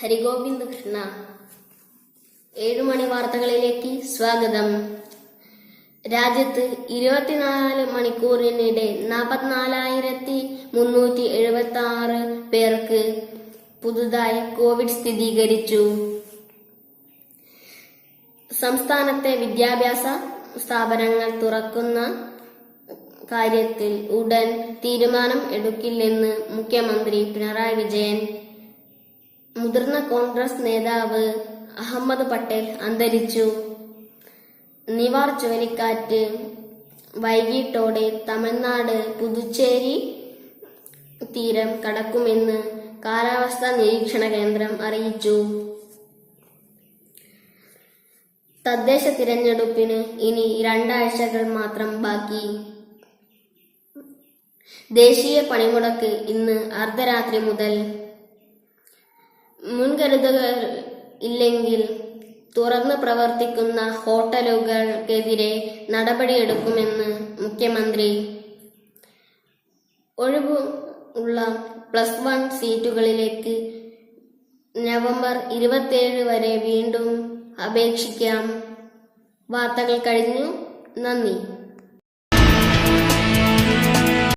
ഹരിഗോവിന്ദ് കൃഷ്ണ. ഏഴുമണി വാർത്തകളിലേക്ക് സ്വാഗതം. രാജ്യത്ത് ഇരുപത്തിനാല് മണിക്കൂറിനിടെ നാൽപ്പത്തിനാലായിരത്തി മുന്നൂറ്റി എഴുപത്തി ആറ് പേർക്ക് പുതുതായി കോവിഡ് സ്ഥിരീകരിച്ചു. സംസ്ഥാനത്തെ വിദ്യാഭ്യാസ സ്ഥാപനങ്ങൾ തുറക്കുന്ന കാര്യത്തിൽ ഉടൻ തീരുമാനം എടുക്കില്ലെന്ന് മുഖ്യമന്ത്രി പിണറായി വിജയൻ. മുതിർന്ന കോൺഗ്രസ് നേതാവ് അഹമ്മദ് പട്ടേൽ അന്തരിച്ചു. നിവാർ ചുഴലിക്കാറ്റ് വൈകിട്ടോടെ തമിഴ്നാട് പുതുച്ചേരി തീരം കടക്കുമെന്ന് കാലാവസ്ഥാ നിരീക്ഷണ കേന്ദ്രം അറിയിച്ചു. തദ്ദേശ തിരഞ്ഞെടുപ്പിന് ഇനി രണ്ടാഴ്ചകൾ മാത്രം ബാക്കി. ദേശീയ പണിമുടക്ക് ഇന്ന് അർദ്ധരാത്രി മുതൽ. മുൻകരുതലുകൾ ഇല്ലെങ്കിൽ തുറന്നു പ്രവർത്തിക്കുന്ന ഹോട്ടലുകൾക്കെതിരെ നടപടിയെടുക്കുമെന്ന് മുഖ്യമന്ത്രി. ഒഴിവ് ഉള്ള പ്ലസ് വൺ സീറ്റുകളിലേക്ക് നവംബർ ഇരുപത്തിയേഴ് വരെ വീണ്ടും അപേക്ഷിക്കാം. വാർത്തകൾ കഴിഞ്ഞു. നന്ദി.